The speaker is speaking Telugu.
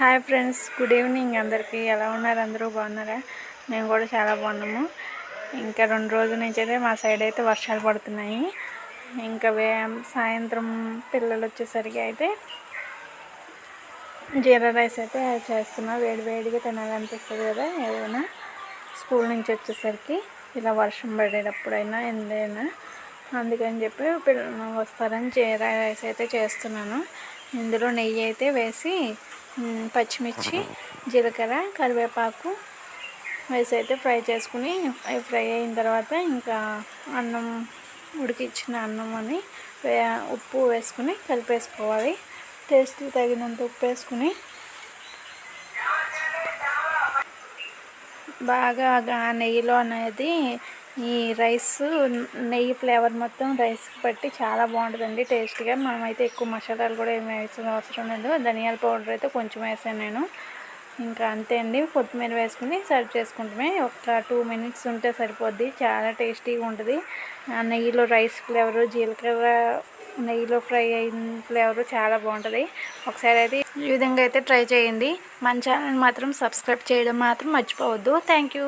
హాయ్ ఫ్రెండ్స్ గుడ్ ఈవినింగ్ అందరికీ. ఎలా ఉన్నారు? అందరూ బాగున్నారా? మేము కూడా చాలా బాగున్నాము. ఇంకా రెండు రోజుల నుంచి అయితే మా సైడ్ అయితే వర్షాలు పడుతున్నాయి. ఇంకా వే సాయంత్రం పిల్లలు వచ్చేసరికి అయితే జీరా రైస్ అయితే చేస్తున్నా. వేడి వేడిగా తినాలనిపిస్తుంది కదా ఏదైనా. స్కూల్ నుంచి వచ్చేసరికి ఇలా వర్షం పడేటప్పుడైనా ఎందైనా అందుకని చెప్పి పిల్లలు వస్తారని జీరా రైస్ అయితే చేస్తున్నాను. ఇందులో నెయ్యి అయితే వేసి పచ్చిమిర్చి జీలకర్ర కరివేపాకు వేసి అయితే ఫ్రై చేసుకుని ఫ్రై అయిన తర్వాత ఇంకా అన్నం ఉడికించిన అన్నం అని ఉప్పు వేసుకుని కలిపేసుకోవాలి. టేస్ట్ తగినంత ఉప్పు వేసుకుని బాగా నెయ్యిలో అనేది ఈ రైస్ నెయ్యి ఫ్లేవర్ మొత్తం రైస్కి పట్టి చాలా బాగుంటుందండి. టేస్ట్గా మనమైతే ఎక్కువ మసాలాలు కూడా ఏమి వేసిన అవసరం లేదు. ధనియాల పౌడర్ అయితే కొంచెం వేసాను నేను. ఇంకా అంతే అండి. కొత్తిమీర వేసుకుని సర్వ్ చేసుకుంటమే. ఒక టూ మినిట్స్ ఉంటే సరిపోద్ది. చాలా టేస్టీగా ఉంటుంది. ఆ నెయ్యిలో రైస్ ఫ్లేవరు జీలకర్ర నెయ్యిలో ఫ్రై అయిన ఫ్లేవర్ చాలా బాగుంటుంది. ఒకసారి అయితే ఈ విధంగా అయితే ట్రై చేయండి. మన ఛానల్ మాత్రం సబ్స్క్రైబ్ చేయడం మాత్రం మర్చిపోవద్దు. Thank you.